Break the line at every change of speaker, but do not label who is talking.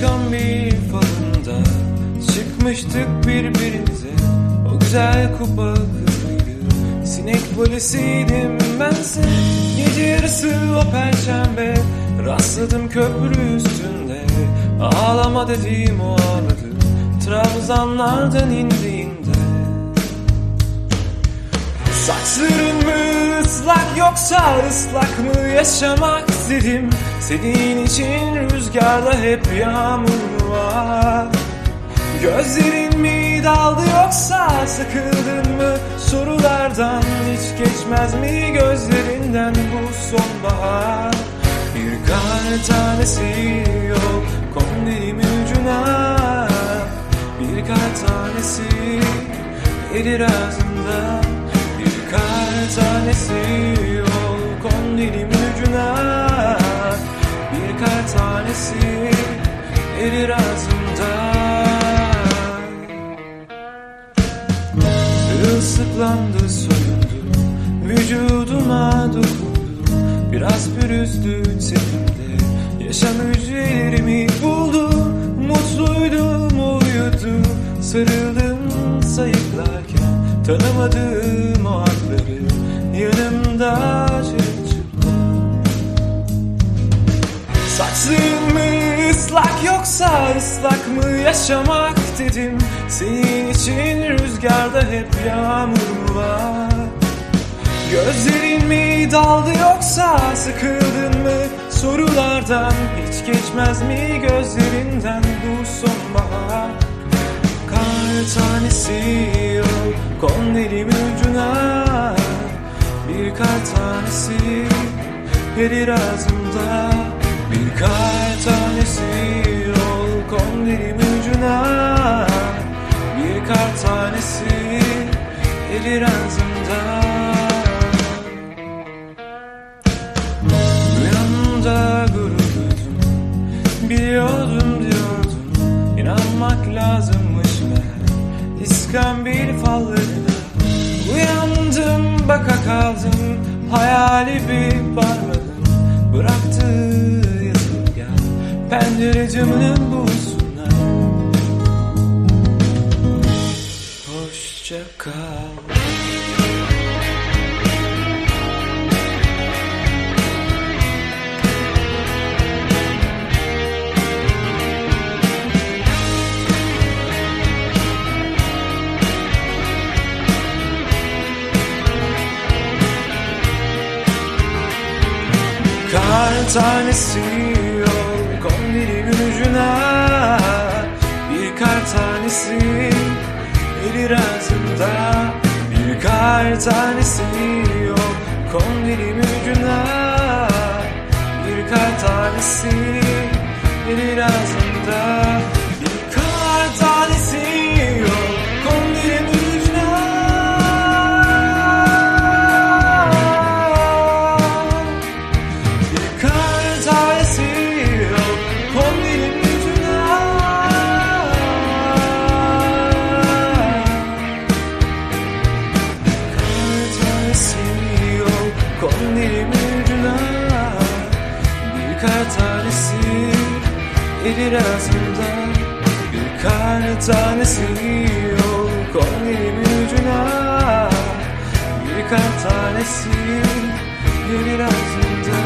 Alışkan bir falında Çıkmıştık birbirimize. O güzel kupa kızıydı Sinek polisiydim bense Gece yarısı o perşembe Rastladım köprü üstünde. Ağlama dediğim o ağladı Trabzanlardan indiğinde Saçların mı ıslak yoksa ıslak mı yaşamak dedim Senin için rüzgarda hep yağmur var. Gözlerin mi daldı yoksa sıkıldın mı? Sorulardan Hiç geçmez mi gözlerinden bu sonbahar? Bir kar tanesi yok kondilimin ucuna. Bir kar tanesi erir ağzımda tanesi yok? Kondilimin ucuna Bir kar tanesi erir ağzımda. Islıklandı soyundu Vücuduma dokundu. Biraz pürüzdü sesimde Yaşam hücrelerimi buldu. Mutluydum uyudu. Sarıldım sayıklarken Tanımadığım o anları Yanımda Saçların mı ıslak yoksa ıslak mı yaşamak dedim. Senin için rüzgarda hep yağmur var. Gözlerin mi daldı yoksa sıkıldın mı? Sorulardan Hiç geçmez mi gözlerinden bu sonbahar? Kar tanesi yok kondilimin ucuna Bir kar tanesi erir ağzımda. Bir kar tanesi yok kondilimin ucuna. Bir kar tanesi erir ağzımda. Rüyamda gurur Biliyordum diyordum. İnanmak lazımmış meğer. İskambil fallarına baka kaldım Hayali bir parmadım Bıraktı yazıp gel Pencere camının buğusuna Hoşça kal Kar tanesi yok kondilimin ucuna. Bir kar tanesi erir ağzımda Bir kar tanesi yok kondilimin ucuna. Bir kar tanesi erir ağzımda erir ağzımda Bir kar tanesi yok. Kondilin ucuna Bir kar tanesi. Erir ağzımda